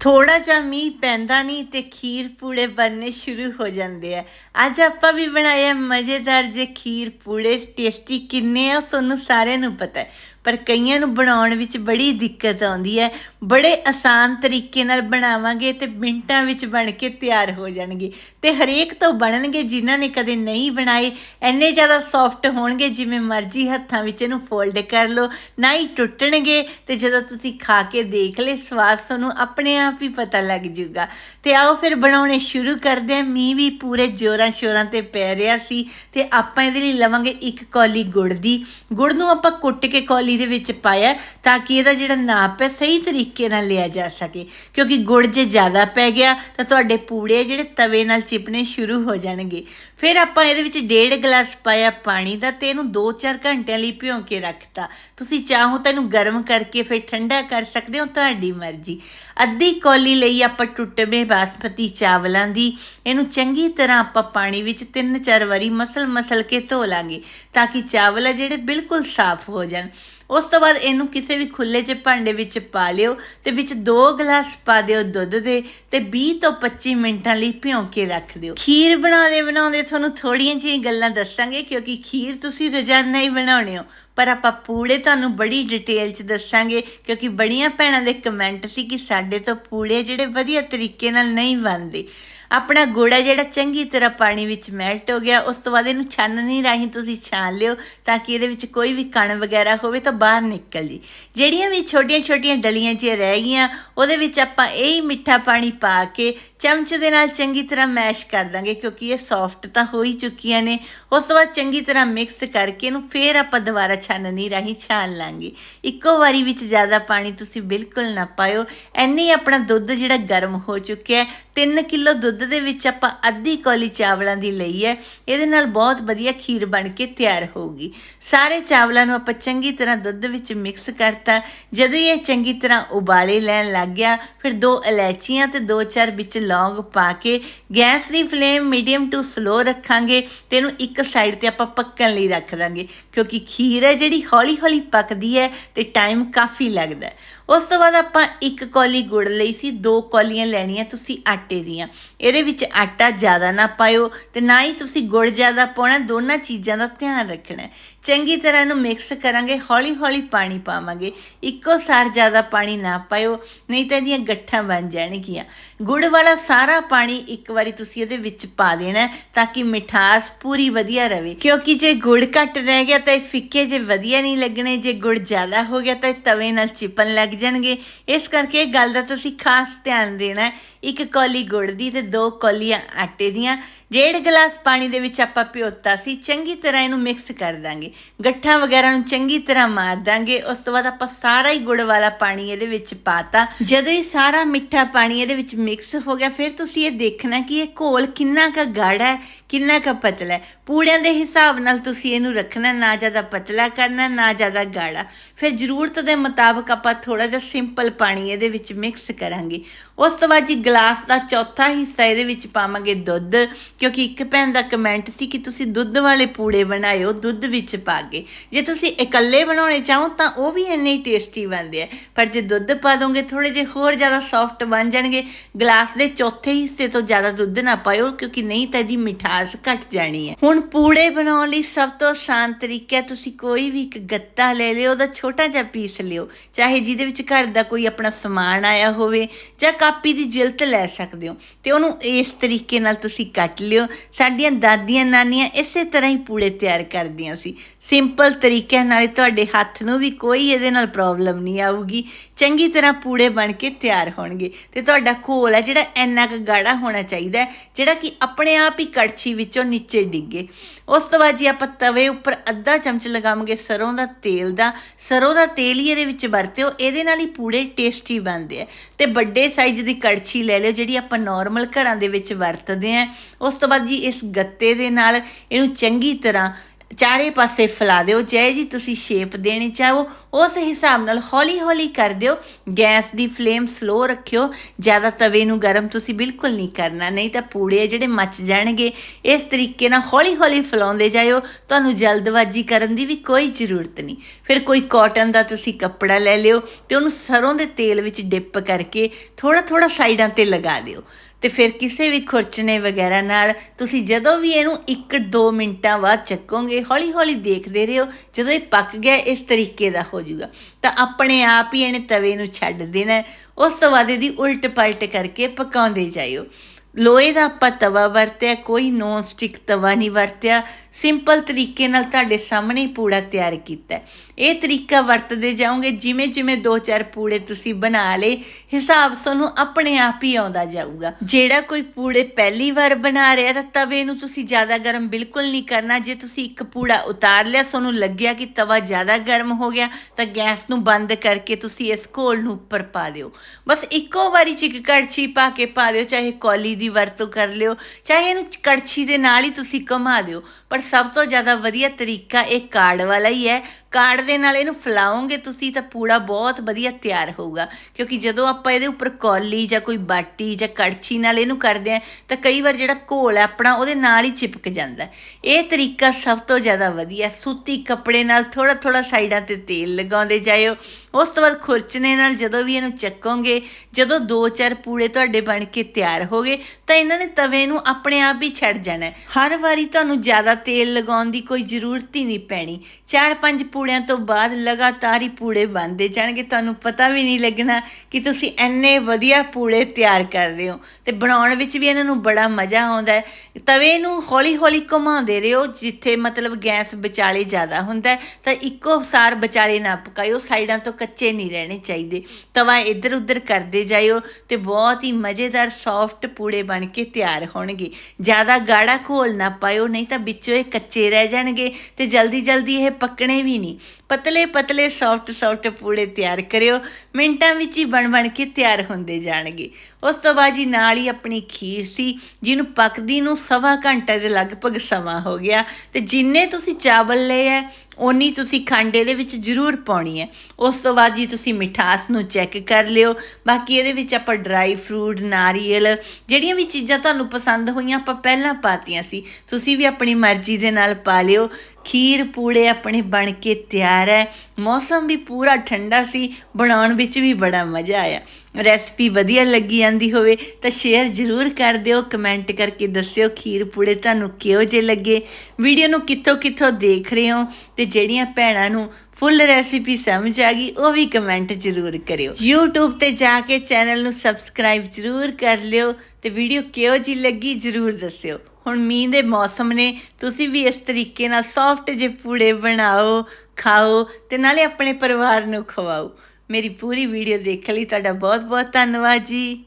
ਥੋੜਾ ਜਿਹਾ ਮੀਂਹ ਪੈਂਦਾ ਨਹੀਂ ਤੇ ਖੀਰ ਪੂੜੇ ਬਣਨੇ ਸ਼ੁਰੂ ਹੋ ਜਾਂਦੇ ਆ। ਅੱਜ ਆਪਾਂ ਵੀ ਬਣਾਇਆ ਮਜ਼ੇਦਾਰ ਜੇ ਖੀਰ ਪੂੜੇ ਟੇਸਟੀ ਕਿੰਨੇ ਆ, ਤੁਹਾਨੂੰ ਸਾਰਿਆਂ ਨੂੰ ਪਤਾ ਹੈ। ਪਰ ਕਈਆਂ ਨੂੰ ਬਣਾਉਣ ਵਿੱਚ ਬੜੀ ਦਿੱਕਤ ਆਉਂਦੀ ਹੈ। ਬੜੇ ਆਸਾਨ ਤਰੀਕੇ ਨਾਲ ਬਣਾਵਾਂਗੇ ਤੇ ਮਿੰਟਾਂ ਵਿੱਚ ਬਣ ਕੇ ਤਿਆਰ ਹੋ ਜਾਣਗੇ। ਤੇ ਹਰੇਕ ਤੋਂ ਬਣਨਗੇ, ਜਿਨ੍ਹਾਂ ਨੇ ਕਦੇ ਨਹੀਂ ਬਣਾਏ ਐਨੇ ਜ਼ਿਆਦਾ ਸੌਫਟ ਹੋਣਗੇ ਜਿਵੇਂ ਮਰਜ਼ੀ ਹੱਥਾਂ ਵਿੱਚ ਇਹਨੂੰ ਫੋਲਡ ਕਰ ਲਓ। ਨਾ ਹੀ ਟੁੱਟਣਗੇ ਤੇ ਜਦੋਂ ਤੁਸੀਂ ਖਾ ਕੇ ਦੇਖ ਲੈ ਸਵਾਦ ਤੁਹਾਨੂੰ ਆਪਣੇ ਆਪ ਹੀ ਪਤਾ ਲੱਗ ਜਾਊਗਾ। ਤੇ ਆਓ ਫਿਰ ਬਣਾਉਣੇ ਸ਼ੁਰੂ ਕਰਦੇ ਹਾਂ। ਮੀਂਹ ਵੀ ਪੂਰੇ ਜੋਰਾਂ ਸ਼ੋਰਾਂ ਤੇ ਪੈ ਰਿਹਾ ਸੀ ਤੇ ਆਪਾਂ ਇਹਦੇ ਲਈ ਲਵਾਂਗੇ ਇੱਕ ਕੌਲੀ ਗੁੜ ਦੀ। ਗੁੜ ਨੂੰ ਆਪਾਂ ਕੁੱਟ ਕੇ ਕੌਲੀ ਦੇ ਵਿੱਚ ਪਾਇਆ ਤਾਂ ਕਿ ਇਹਦਾ ਜਿਹੜਾ ਨਾਪ ਹੈ ਸਹੀ ਤਰੀਕੇ ਨਾਲ ਲਿਆ ਜਾ ਸਕੇ। ਕਿਉਂਕਿ ਗੁੜ ਜੇ ਜ਼ਿਆਦਾ ਪੈ ਗਿਆ ਤਾਂ ਤੁਹਾਡੇ ਪੂੜੇ ਜਿਹੜੇ ਤਵੇ ਨਾਲ ਚਿਪਣੇ ਸ਼ੁਰੂ ਹੋ ਜਾਣਗੇ। ਫਿਰ ਆਪਾਂ ਇਹਦੇ ਵਿੱਚ ਡੇਢ ਗਲਾਸ ਪਾਇਆ ਪਾਣੀ ਦਾ ਤੇ ਇਹਨੂੰ 2-4 ਘੰਟਿਆਂ ਲਈ ਭਿਉਂ ਕੇ ਰੱਖਤਾ। ਤੁਸੀਂ ਚਾਹੋ ਤਾਂ ਇਹਨੂੰ ਗਰਮ ਕਰਕੇ ਫਿਰ ਠੰਡਾ ਕਰ ਸਕਦੇ ਹੋ ਤੁਹਾਡੀ ਮਰਜ਼ੀ। ਅੱਧੀ ਕੌਲੀ ਲਈ ਆਪਾਂ ਟੁੱਟਵੇਂ ਬਾਸਮਤੀ ਚਾਵਲਾਂ ਦੀ, ਇਹਨੂੰ ਚੰਗੀ ਤਰ੍ਹਾਂ ਆਪਾਂ ਪਾਣੀ ਵਿੱਚ 3-4 ਵਾਰੀ ਮਸਲ ਮਸਲ ਕੇ ਧੋ ਲਾਂਗੇ ਤਾਂ ਕਿ ਚਾਵਲ ਆ ਜਿਹੜੇ ਬਿਲਕੁਲ ਸਾਫ਼ ਹੋ ਜਾਣ। ਉਸ ਤੋਂ ਬਾਅਦ ਇਹਨੂੰ ਕਿਸੇ ਵੀ ਖੁੱਲੇ 'ਚ ਭਾਂਡੇ ਵਿੱਚ ਪਾ ਲਿਓ ਤੇ ਵਿੱਚ 2 ਗਲਾਸ ਪਾ ਦਿਓ ਦੁੱਧ ਦੇ ਤੇ 20 ਤੋਂ 25 ਮਿੰਟਾਂ ਲਈ ਭਿਉਂ ਕੇ ਰੱਖ ਦਿਓ। ਖੀਰ ਬਣਾਉਂਦੇ ਬਣਾਉਂਦੇ ਤੁਹਾਨੂੰ ਥੋੜੀਆਂ ਜਿਹੀਆਂ ਗੱਲਾਂ ਦੱਸਾਂਗੇ ਕਿਉਂਕਿ ਖੀਰ ਤੁਸੀਂ ਰੋਜ਼ਾਨਾ ਹੀ ਬਣਾਉਣੇ ਹੋ। ਪਰ ਆਪਾਂ ਪੂੜੇ ਤੁਹਾਨੂੰ ਬੜੀ ਡਿਟੇਲ 'ਚ ਦੱਸਾਂਗੇ, ਕਿਉਂਕਿ ਬੜੀਆਂ ਭੈਣਾਂ ਦੇ ਕਮੈਂਟ ਸੀ ਕਿ ਸਾਡੇ ਤੋਂ ਪੂੜੇ ਜਿਹੜੇ ਵਧੀਆ ਤਰੀਕੇ ਨਾਲ ਨਹੀਂ ਬਣਦੇ। ਆਪਣਾ ਗੁੜ ਜਿਹੜਾ ਚੰਗੀ ਤਰ੍ਹਾਂ ਪਾਣੀ ਵਿੱਚ ਮੈਲਟ ਹੋ ਗਿਆ, ਉਸ ਤੋਂ ਬਾਅਦ ਇਹਨੂੰ ਛਾਨਣੀ ਰਾਹੀਂ ਤੁਸੀਂ ਛਾਣ ਲਿਓ ਤਾਂ ਕਿ ਇਹਦੇ ਵਿੱਚ ਕੋਈ ਵੀ ਕਣ ਵਗੈਰਾ ਹੋਵੇ ਤਾਂ ਬਾਹਰ ਨਿਕਲ ਜੀ ਜਿਹੜੀਆਂ ਵੀ ਛੋਟੀਆਂ-ਛੋਟੀਆਂ ਡਲੀਆਂ ਜੇ ਰਹਿ ਗਈਆਂ, ਉਹਦੇ ਵਿੱਚ ਆਪਾਂ ਇਹ ਹੀ ਮਿੱਠਾ ਪਾਣੀ ਪਾ ਕੇ ਚਮਚ ਦੇ ਨਾਲ ਚੰਗੀ ਤਰ੍ਹਾਂ ਮੈਸ਼ ਕਰ ਦਾਂਗੇ, ਕਿਉਂਕਿ ਇਹ ਸੌਫਟ ਤਾਂ ਹੋ ਹੀ ਚੁੱਕੀਆਂ ਨੇ। ਉਸ ਤੋਂ ਬਾਅਦ ਚੰਗੀ ਤਰ੍ਹਾਂ ਮਿਕਸ ਕਰਕੇ ਇਹਨੂੰ ਫੇਰ ਆਪਾਂ ਦੁਬਾਰਾ ਛਾਨਣੀ ਰਾਹੀਂ ਛਾਣ ਲਾਂਗੇ। ਇੱਕੋ ਵਾਰੀ ਵਿੱਚ ਜ਼ਿਆਦਾ ਪਾਣੀ ਤੁਸੀਂ ਬਿਲਕੁਲ ਨਾ ਪਾਇਓ। ਐਨੀ ਆਪਣਾ ਦੁੱਧ ਜਿਹੜਾ ਗਰਮ ਹੋ ਚੁੱਕਿਆ ਹੈ। 3 ਕਿਲੋ ਦੁੱਧ ਦੇ ਵਿੱਚ ਆਪਾਂ ਅੱਧੀ ਕੌਲੀ ਚਾਵਲਾਂ ਦੀ ਲਈ ਹੈ। ਇਹਦੇ ਨਾਲ ਬਹੁਤ ਵਧੀਆ ਖੀਰ ਬਣ ਕੇ ਤਿਆਰ ਹੋਊਗੀ। ਸਾਰੇ ਚਾਵਲਾਂ ਨੂੰ ਆਪਾਂ ਚੰਗੀ ਤਰ੍ਹਾਂ ਦੁੱਧ ਵਿੱਚ ਮਿਕਸ ਕਰਤਾ। ਜਦੋਂ ਇਹ ਚੰਗੀ ਤਰ੍ਹਾਂ ਉਬਾਲੇ ਲੈਣ ਲੱਗ ਗਿਆ, ਫਿਰ ਦੋ ਇਲਾਇਚੀਆਂ ਤੇ ਦੋ ਚਾਰ ਵਿੱਚ ਲੌਂਗ ਪਾ ਕੇ ਗੈਸ ਦੀ ਫਲੇਮ ਮੀਡੀਅਮ ਟੂ ਸਲੋ ਰੱਖਾਂਗੇ, ਤੇ ਇਹਨੂੰ ਇੱਕ ਸਾਈਡ ਤੇ ਆਪਾਂ ਪੱਕਣ ਲਈ ਰੱਖ ਦਾਂਗੇ, ਕਿਉਂਕਿ ਖੀਰ ਹੈ ਜਿਹੜੀ ਹੌਲੀ ਹੌਲੀ ਪੱਕਦੀ ਹੈ ਤੇ ਟਾਈਮ ਕਾਫੀ ਲੱਗਦਾ ਉਸ ਤੋਂ ਬਾਅਦ ਆਪਾਂ ਇੱਕ ਕੌਲੀ ਗੁੜ ਲਈ ਸੀ, ਦੋ ਕੌਲੀਆਂ ਲੈਣੀਆਂ ਤੁਸੀਂ ਆਟੇ ਦੀਆਂ। ਇਹਦੇ ਵਿੱਚ ਆਟਾ ਜ਼ਿਆਦਾ ਨਾ ਪਾਇਓ ਤੇ ਨਾ ਹੀ ਤੁਸੀਂ ਗੁੜ ਜ਼ਿਆਦਾ ਪਾਉਣਾ, ਦੋਨਾਂ ਚੀਜ਼ਾਂ ਦਾ ਧਿਆਨ ਰੱਖਣਾ ਚੰਗੀ ਤਰ੍ਹਾਂ ਇਹਨੂੰ ਮਿਕਸ ਕਰਾਂਗੇ ਹੌਲੀ ਹੌਲੀ ਪਾਣੀ ਪਾਵਾਂਗੇ। ਇੱਕੋ ਸਾਰ ਜ਼ਿਆਦਾ ਪਾਣੀ ਨਾ ਪਾਇਓ, ਨਹੀਂ ਤਾਂ ਇਹਦੀਆਂ ਗੱਠਾਂ ਬਣ ਜਾਣਗੀਆਂ। ਗੁੜ ਵਾਲਾ ਸਾਰਾ ਪਾਣੀ ਇੱਕ ਵਾਰੀ ਤੁਸੀਂ ਇਹਦੇ ਵਿੱਚ ਪਾ ਦੇਣਾ ਤਾਂ ਕਿ ਮਿਠਾਸ ਪੂਰੀ ਵਧੀਆ ਰਹੇ ਕਿਉਂਕਿ ਜੇ ਗੁੜ ਘੱਟ ਰਹਿ ਗਿਆ ਤਾਂ ਇਹ ਫਿੱਕੇ ਜੇ ਵਧੀਆ ਨਹੀਂ ਲੱਗਣੇ, ਜੇ ਗੁੜ ਜ਼ਿਆਦਾ ਹੋ ਗਿਆ ਤਾਂ ਇਹ ਤਵੇ ਨਾਲ ਚਿਪਣ ਲੱਗ ਜਾਣਗੇ। ਇਸ ਕਰਕੇ ਇਹ ਗੱਲ ਦਾ ਤੁਸੀਂ ਖਾਸ ਧਿਆਨ ਦੇਣਾ ਹੈ। ਇੱਕ ਕੌਲੀ ਗੁੜ ਦੀ ਤੇ ਦੋ ਕੌਲੀਆਂ ਆਟੇ ਦੀਆਂ। ਡੇਢ ਗਲਾਸ ਪਾਣੀ ਦੇ ਵਿੱਚ ਆਪਾਂ ਪਿਓਤਾ ਸੀ, ਚੰਗੀ ਤਰ੍ਹਾਂ ਇਹਨੂੰ ਮਿਕਸ ਕਰ ਦਾਂਗੇ। ਗੱਠਾਂ ਵਗੈਰਾ ਨੂੰ ਚੰਗੀ ਤਰ੍ਹਾਂ ਮਾਰ ਦਾਂਗੇ। ਉਸ ਤੋਂ ਬਾਅਦ ਆਪਾਂ ਸਾਰਾ ਹੀ ਗੁੜ ਵਾਲਾ ਪਾਣੀ ਇਹਦੇ ਵਿੱਚ ਪਾਤਾ। ਜਦੋਂ ਇਹ ਸਾਰਾ ਮਿੱਠਾ ਪਾਣੀ ਇਹਦੇ ਵਿੱਚ ਮਿਕਸ ਹੋ ਗਿਆ, ਫਿਰ ਤੁਸੀਂ ਇਹ ਦੇਖਣਾ ਕਿ ਇਹ ਘੋਲ ਕਿੰਨਾ ਕੁ ਗਾੜਾ ਹੈ, ਕਿੰਨਾ ਕੁ ਪਤਲਾ ਹੈ। ਪੂੜਿਆਂ ਦੇ ਹਿਸਾਬ ਨਾਲ ਤੁਸੀਂ ਇਹਨੂੰ ਰੱਖਣਾ, ਨਾ ਜ਼ਿਆਦਾ ਪਤਲਾ ਕਰਨਾ, ਨਾ ਜ਼ਿਆਦਾ ਗਾੜਾ। ਫਿਰ ਜ਼ਰੂਰਤ ਦੇ ਮੁਤਾਬਕ ਆਪਾਂ ਥੋੜਾ ਜਿਹਾ ਸਿੰਪਲ ਪਾਣੀ ਇਹਦੇ ਵਿੱਚ ਮਿਕਸ ਕਰਾਂਗੇ। ਉਸ ਤੋਂ ਬਾਅਦ ਜੀ ਗਲਾਸ ਦਾ ਚੌਥਾ ਹਿੱਸਾ ਇਹਦੇ ਵਿੱਚ ਪਾਵਾਂਗੇ ਦੁੱਧ, ਕਿਉਂਕਿ ਇੱਕ ਭੈਣ ਦਾ ਕਮੈਂਟ ਸੀ ਕਿ ਤੁਸੀਂ ਦੁੱਧ ਵਾਲੇ ਪੂੜੇ ਬਣਾਇਓ, ਦੁੱਧ ਵਿੱਚ ਪਾ ਕੇ। ਜੇ ਤੁਸੀਂ ਇਕੱਲੇ ਬਣਾਉਣੇ ਚਾਹੋ ਤਾਂ ਉਹ ਵੀ ਇੰਨੇ ਹੀ ਟੇਸਟੀ ਬਣਦੇ ਆ। ਪਰ ਜੇ ਦੁੱਧ ਪਾ ਦੋਗੇ ਥੋੜੇ ਜਿਹੇ ਹੋਰ ਜ਼ਿਆਦਾ ਸੌਫਟ ਬਣ ਜਾਣਗੇ। ਗਲਾਸ ਦੇ ਚੌਥੇ ਹਿੱਸੇ ਤੋਂ ਜ਼ਿਆਦਾ ਦੁੱਧ ਨਾ ਪਾਇਓ, ਕਿਉਂਕਿ ਨਹੀਂ ਤਾਂ ਇਹਦੀ ਮਿਠਾਸ ਘਟ ਜਾਣੀ ਹੈ। ਹੁਣ ਪੂੜੇ ਬਣਾਉਣ ਲਈ ਸਭ ਤੋਂ ਆਸਾਨ ਤਰੀਕਾ ਹੈ, ਤੁਸੀਂ ਕੋਈ ਵੀ ਇੱਕ ਗੱਤਾ ਲੈ ਲਿਓ, ਉਹਦਾ ਛੋਟਾ ਜਿਹਾ ਪੀਸ ਲਿਓ। ਚਾਹੇ ਜਿਹਦੇ ਵਿੱਚ ਘਰ ਦਾ ਕੋਈ ਆਪਣਾ ਸਮਾਨ ਆਇਆ ਹੋਵੇ ਜਾਂ ਪਾਪੀ ਦੀ ਜਿਲਤ ਲੈ ਸਕਦੇ ਹੋ। ਤੇ ਉਹਨੂੰ ਇਸ ਤਰੀਕੇ ਨਾਲ ਤੁਸੀਂ ਕੱਟ ਲਿਓ। ਸਾਡੀਆਂ ਦਾਦੀਆਂ ਨਾਨੀਆਂ ਇਸੇ ਤਰ੍ਹਾਂ ਹੀ ਪੂੜੇ ਤਿਆਰ ਕਰਦੀਆਂ ਸੀ। ਸਿੰਪਲ ਤਰੀਕੇ ਨਾਲ ਤੁਹਾਡੇ ਹੱਥ ਨੂੰ ਵੀ ਕੋਈ ਇਹਦੇ ਨਾਲ ਪ੍ਰੋਬਲਮ ਨਹੀਂ ਆਊਗੀ। ਚੰਗੀ ਤਰ੍ਹਾਂ ਪੂੜੇ ਬਣ ਕੇ ਤਿਆਰ ਹੋਣਗੇ। ਤੇ ਤੁਹਾਡਾ ਘੋਲ ਹੈ ਜਿਹੜਾ ਇੰਨਾ ਕੁ ਗਾੜਾ ਹੋਣਾ ਚਾਹੀਦਾ ਜਿਹੜਾ ਕਿ ਆਪਣੇ ਆਪ ਹੀ ਕੜਛੀ ਵਿੱਚੋਂ ਨੀਚੇ ਡਿੱਗੇ। ਉਸ ਤੋਂ ਬਾਅਦ ਜੀ ਆਪਾਂ ਤਵੇ ਉੱਪਰ ਅੱਧਾ ਚਮਚ ਲਗਾਵਾਂਗੇ ਸਰੋਂ ਦਾ ਤੇਲ ਦਾ। ਸਰੋਂ ਦਾ ਤੇਲ ਹੀ ਇਹਦੇ ਵਿੱਚ ਵਰਤਿਓ, ਇਹਦੇ ਨਾਲ ਹੀ ਪੂੜੇ ਟੇਸਟੀ ਬਣਦੇ ਆ। ਤੇ ਵੱਡੇ ਸਾਈਜ਼ ਦੀ ਕੜਛੀ ਲੈ ਲਿਓ, ਜਿਹੜੀ ਆਪਾਂ ਨਾਰਮਲ ਘਰਾਂ ਦੇ ਵਿੱਚ ਵਰਤਦੇ ਆ ਉਸ ਤੋਂ ਬਾਅਦ ਜੀ ਇਸ ਗੱਤੇ ਦੇ ਨਾਲ ਇਹਨੂੰ ਚੰਗੀ ਤਰ੍ਹਾਂ ਚਾਰੇ ਪਾਸੇ ਫੈਲਾ ਦਿਓ। ਜੇ ਜੀ ਤੁਸੀਂ ਸ਼ੇਪ ਦੇਣੀ ਚਾਹੋ, ਉਸ ਹਿਸਾਬ ਨਾਲ ਹੌਲੀ ਹੌਲੀ ਕਰ ਦਿਓ। ਗੈਸ ਦੀ ਫਲੇਮ ਸਲੋ ਰੱਖਿਓ। ਜ਼ਿਆਦਾ ਤਵੇ ਨੂੰ ਗਰਮ ਤੁਸੀਂ ਬਿਲਕੁਲ ਨਹੀਂ ਕਰਨਾ। ਨਹੀਂ ਤਾਂ ਪੂੜੇ ਜਿਹੜੇ ਮੱਚ ਜਾਣਗੇ, ਇਸ ਤਰੀਕੇ ਨਾਲ ਹੌਲੀ ਹੌਲੀ ਫੈਲਾਉਂਦੇ ਜਾਇਓ। ਤੁਹਾਨੂੰ ਜਲਦਬਾਜ਼ੀ ਕਰਨ ਦੀ ਵੀ ਕੋਈ ਜ਼ਰੂਰਤ ਨਹੀਂ। ਫਿਰ ਕੋਈ ਕਾਟਨ ਦਾ ਤੁਸੀਂ ਕੱਪੜਾ ਲੈ ਲਿਓ ਤੇ ਉਹਨੂੰ ਸਰੋਂ ਦੇ ਤੇਲ ਵਿੱਚ ਡਿਪ ਕਰਕੇ ਥੋੜਾ ਥੋੜਾ ਸਾਈਡਾਂ ਤੇ ਲਗਾ ਦਿਓ। ਤੇ ਫਿਰ ਕਿਸੇ ਵੀ ਖੁਰਚਣੇ ਵਗੈਰਾ ਨਾਲ ਤੁਸੀਂ ਜਦੋਂ ਵੀ ਇਹਨੂੰ 1-2 ਮਿੰਟਾਂ ਬਾਅਦ ਚੱਕੋਗੇ, ਹੌਲੀ-ਹੌਲੀ ਦੇਖਦੇ ਰਹੋ, ਜਦੋਂ ਇਹ ਪੱਕ ਗਿਆ, ਇਸ ਤਰੀਕੇ ਦਾ ਹੋ ਜਾਊਗਾ। ਤਾਂ ਆਪਣੇ ਆਪ ਹੀ ਇਹਨੇ ਤਵੇ ਨੂੰ ਛੱਡ ਦੇਣਾ ਉਸ ਤੋਂ ਬਾਅਦ ਇਹਦੀ ਉਲਟ ਪਲਟ ਕਰਕੇ ਪਕਾਉਂਦੇ ਜਾਇਓ। ਲੋਹੇ ਦਾ ਆਪਾਂ ਤਵਾ ਵਰਤਿਆ, ਕੋਈ ਨੌਨ ਸਟਿਕ ਤਵਾ ਨਹੀਂ ਵਰਤਿਆ। ਸਿੰਪਲ ਤਰੀਕੇ ਨਾਲ ਤੁਹਾਡੇ ਸਾਹਮਣੇ ਪੂੜਾ ਤਿਆਰ ਕੀਤਾ ਇਹ ਤਰੀਕਾ ਵਰਤਦੇ ਜਾਓਗੇ, ਜਿਵੇਂ ਜਿਵੇਂ ਦੋ ਚਾਰ ਪੂੜੇ ਤੁਸੀਂ ਬਣਾ ਲਏ, ਹਿਸਾਬ ਤੁਹਾਨੂੰ ਆਪਣੇ ਆਪ ਹੀ ਆਉਂਦਾ ਜਾਊਗਾ। ਜਿਹੜਾ ਕੋਈ ਪੂੜੇ ਪਹਿਲੀ ਵਾਰ ਬਣਾ ਰਿਹਾ, ਤਾਂ ਤਵੇ ਨੂੰ ਤੁਸੀਂ ਜ਼ਿਆਦਾ ਗਰਮ ਬਿਲਕੁਲ ਨਹੀਂ ਕਰਨਾ। ਜੇ ਤੁਸੀਂ ਇੱਕ ਪੂੜਾ ਉਤਾਰ ਲਿਆ ਤੁਹਾਨੂੰ ਲੱਗਿਆ ਕਿ ਤਵਾ ਜ਼ਿਆਦਾ ਗਰਮ ਹੋ ਗਿਆ, ਤਾਂ ਗੈਸ ਨੂੰ ਬੰਦ ਕਰਕੇ ਤੁਸੀਂ ਇਸ ਘੋਲ ਨੂੰ ਉੱਪਰ ਪਾ ਦਿਓ। ਬਸ ਇੱਕੋ ਵਾਰੀ ਚ ਇੱਕ ਕੜਛੀ ਪਾ ਕੇ ਪਾ ਦਿਓ, ਚਾਹੇ ਕੌਲੀ ਦੀ ਵਰਤੋਂ ਕਰ ਲਿਓ, ਚਾਹੇ ਇਹਨੂੰ ਕੜਛੀ ਦੇ ਨਾਲ ਹੀ ਤੁਸੀਂ ਘੁਮਾ ਦਿਓ। ਪਰ ਸਭ ਤੋਂ ਜ਼ਿਆਦਾ ਵਧੀਆ ਤਰੀਕਾ ਇਹ ਕਾਰਡ ਵਾਲਾ ਹੀ ਹੈ। ਕਾਰਡ ਦੇ ਨਾਲ ਇਹਨੂੰ ਫਲਾਓਗੇ ਤੁਸੀਂ ਤਾਂ ਪੂੜਾ ਬਹੁਤ ਵਧੀਆ ਤਿਆਰ ਹੋਊਗਾ। ਕਿਉਂਕਿ ਜਦੋਂ ਆਪਾਂ ਇਹਦੇ ਉੱਪਰ ਕੌਲੀ ਜਾਂ ਕੋਈ ਬਾਟੀ ਜਾਂ ਕੜਛੀ ਨਾਲ ਇਹਨੂੰ ਕਰਦੇ ਆ ਤਾਂ ਕਈ ਵਾਰ ਜਿਹੜਾ ਘੋਲ ਹੈ ਆਪਣਾ ਉਹਦੇ ਨਾਲ ਹੀ ਚਿਪਕ ਜਾਂਦਾ ਇਹ ਤਰੀਕਾ ਸਭ ਤੋਂ ਜ਼ਿਆਦਾ ਵਧੀਆ ਸੂਤੀ ਕੱਪੜੇ ਨਾਲ ਥੋੜਾ ਥੋੜਾ ਸਾਈਡਾਂ ਤੇ ਤੇਲ ਲਗਾਉਂਦੇ ਜਾਇਓ। ਉਸ ਤੋਂ ਬਾਅਦ ਖੁਰਚਣੇ ਨਾਲ ਜਦੋਂ ਵੀ ਇਹਨੂੰ ਚੱਕੋਗੇ, ਜਦੋਂ ਦੋ ਚਾਰ ਪੂੜੇ ਤੁਹਾਡੇ ਬਣ ਕੇ ਤਿਆਰ ਹੋ ਗਏ, ਤਾਂ ਇਹਨਾਂ ਨੇ ਤਵੇ ਨੂੰ ਆਪਣੇ ਆਪ ਹੀ ਛੱਡ ਜਾਣਾ ਹਰ ਵਾਰੀ ਤੁਹਾਨੂੰ ਜ਼ਿਆਦਾ ਤੇਲ ਲਗਾਉਣ ਦੀ ਕੋਈ ਜ਼ਰੂਰਤ ਹੀ ਨਹੀਂ ਪੈਣੀ। ਚਾਰ ਪੰਜ ਪੂੜਿਆਂ ਤੋਂ ਬਾਅਦ ਲਗਾਤਾਰ ਹੀ ਪੂੜੇ ਬਣਦੇ ਜਾਣਗੇ। ਤੁਹਾਨੂੰ ਪਤਾ ਵੀ ਨਹੀਂ ਲੱਗਣਾ ਕਿ ਤੁਸੀਂ ਇੰਨੇ ਵਧੀਆ ਪੂੜੇ ਤਿਆਰ ਕਰ ਰਹੇ ਹੋ। ਤੇ ਬਣਾਉਣ ਵਿੱਚ ਵੀ ਇਹਨਾਂ ਨੂੰ ਬੜਾ ਮਜ਼ਾ ਆਉਂਦਾ ਹੈ। ਤਵੇ ਨੂੰ ਹੌਲੀ ਹੌਲੀ ਘੁਮਾਉਂਦੇ ਰਹੋ, ਜਿੱਥੇ ਮਤਲਬ ਗੈਸ ਵਿਚਾਲੇ ਜ਼ਿਆਦਾ ਹੁੰਦਾ ਤਾਂ ਇੱਕੋ ਸਾਰ ਵਿਚਾਲੇ ਨਾ ਪਕਾਇਓ। ਸਾਈਡਾਂ ਤੋਂ ਕੱਚੇ ਨਹੀਂ ਰਹਿਣੇ ਚਾਹੀਦੇ। ਤਵਾ ਇੱਧਰ ਉੱਧਰ ਕਰਦੇ ਜਾਇਓ ਤੇ ਬਹੁਤ ਹੀ ਮਜ਼ੇਦਾਰ ਸੌਫਟ ਪੂੜੇ ਬਣ ਕੇ ਤਿਆਰ ਹੋਣਗੇ। ਜ਼ਿਆਦਾ ਗਾੜਾ ਘੋਲ ਨਾ ਪਾਇਓ, ਨਹੀਂ ਤਾਂ ਵਿੱਚੋਂ ਇਹ ਕੱਚੇ ਰਹਿ ਜਾਣਗੇ ਤੇ ਜਲਦੀ ਜਲਦੀ ਇਹ ਪੱਕਣੇ ਵੀ ਨਹੀਂ। ਪਤਲੇ ਪਤਲੇ ਸੌਫਟ ਸੌਫਟ ਪੂੜੇ ਤਿਆਰ ਕਰਿਓ। ਮਿੰਟਾਂ ਵਿੱਚ ਹੀ ਬਣ ਬਣ ਕੇ ਤਿਆਰ ਹੁੰਦੇ ਜਾਣਗੇ। ਉਸ ਤੋਂ ਬਾਅਦ ਜੀ ਨਾਲ ਹੀ ਆਪਣੀ ਖੀਰ ਸੀ, ਜਿਹਨੂੰ ਪੱਕਦੀ ਨੂੰ ਸਵਾ ਘੰਟੇ ਦੇ ਲਗਭਗ ਸਮਾਂ ਹੋ ਗਿਆ। ਤੇ ਜਿੰਨੇ ਤੁਸੀਂ ਚਾਵਲ ਲਏ ਹੈ ਉਨੀ ਤੁਸੀਂ ਖੰਡ ਇਹਦੇ ਵਿੱਚ ਜ਼ਰੂਰ ਪਾਉਣੀ ਹੈ ਉਸ ਤੋਂ ਬਾਅਦ ਜੀ ਤੁਸੀਂ ਮਿਠਾਸ ਨੂੰ ਚੈੱਕ ਕਰ ਲਿਓ। ਬਾਕੀ ਇਹਦੇ ਵਿੱਚ ਆਪਾਂ ਡਰਾਈ ਫਰੂਟ ਨਾਰੀਅਲ, ਜਿਹੜੀਆਂ ਵੀ ਚੀਜ਼ਾਂ ਤੁਹਾਨੂੰ ਪਸੰਦ ਹੋਈਆਂ, ਆਪਾਂ ਪਹਿਲਾਂ ਪਾਤੀਆਂ ਸੀ। ਤੁਸੀਂ ਵੀ ਆਪਣੀ ਮਰਜ਼ੀ ਦੇ ਨਾਲ ਪਾ ਲਿਓ। ਖੀਰ ਪੂੜੇ ਆਪਣੇ ਬਣ ਕੇ ਤਿਆਰ ਹੈ। ਮੌਸਮ ਵੀ ਪੂਰਾ ਠੰਡਾ ਸੀ, ਬਣਾਉਣ ਵਿੱਚ ਵੀ ਬੜਾ ਮਜ਼ਾ ਆਇਆ। ਰੈਸਪੀ ਵਧੀਆ ਲੱਗੀ ਜਾਂਦੀ ਹੋਵੇ ਤਾਂ ਸ਼ੇਅਰ ਜ਼ਰੂਰ ਕਰ ਦਿਓ, ਕਮੈਂਟ ਕਰਕੇ ਦੱਸਿਓ ਖੀਰ ਪੂੜੇ ਤੁਹਾਨੂੰ ਕਿਹੋ ਜਿਹੇ ਲੱਗੇ। ਵੀਡੀਓ ਨੂੰ ਕਿੱਥੋਂ ਕਿੱਥੋਂ ਦੇਖ ਰਹੇ ਹੋ ਤੇ ਜਿਹੜੀਆਂ ਭੈਣਾਂ ਨੂੰ ਫੁੱਲ ਰੈਸਿਪੀ ਸਮਝ ਆ ਗਈ, ਉਹ ਵੀ ਕਮੈਂਟ ਜ਼ਰੂਰ ਕਰਿਓ। YouTube ਤੇ ਜਾ ਕੇ ਚੈਨਲ ਨੂੰ ਸਬਸਕ੍ਰਾਈਬ ਜ਼ਰੂਰ ਕਰ ਲਿਓ ਤੇ ਵੀਡੀਓ ਕਿਹੋ ਜਿਹੀ ਲੱਗੀ ਜ਼ਰੂਰ ਦੱਸਿਓ। ਹੁਣ ਮੀਂਹ ਦੇ ਮੌਸਮ ਨੇ, ਤੁਸੀਂ ਵੀ ਇਸ ਤਰੀਕੇ ਨਾਲ ਸੌਫਟ ਜਿਹੇ ਪੂੜੇ ਬਣਾਓ, ਖਾਓ ਤੇ ਨਾਲੇ ਆਪਣੇ ਪਰਿਵਾਰ ਨੂੰ ਖਵਾਓ। ਮੇਰੀ ਪੂਰੀ ਵੀਡੀਓ ਦੇਖ ਲਈ, ਤੁਹਾਡਾ ਬਹੁਤ ਬਹੁਤ ਧੰਨਵਾਦ ਜੀ।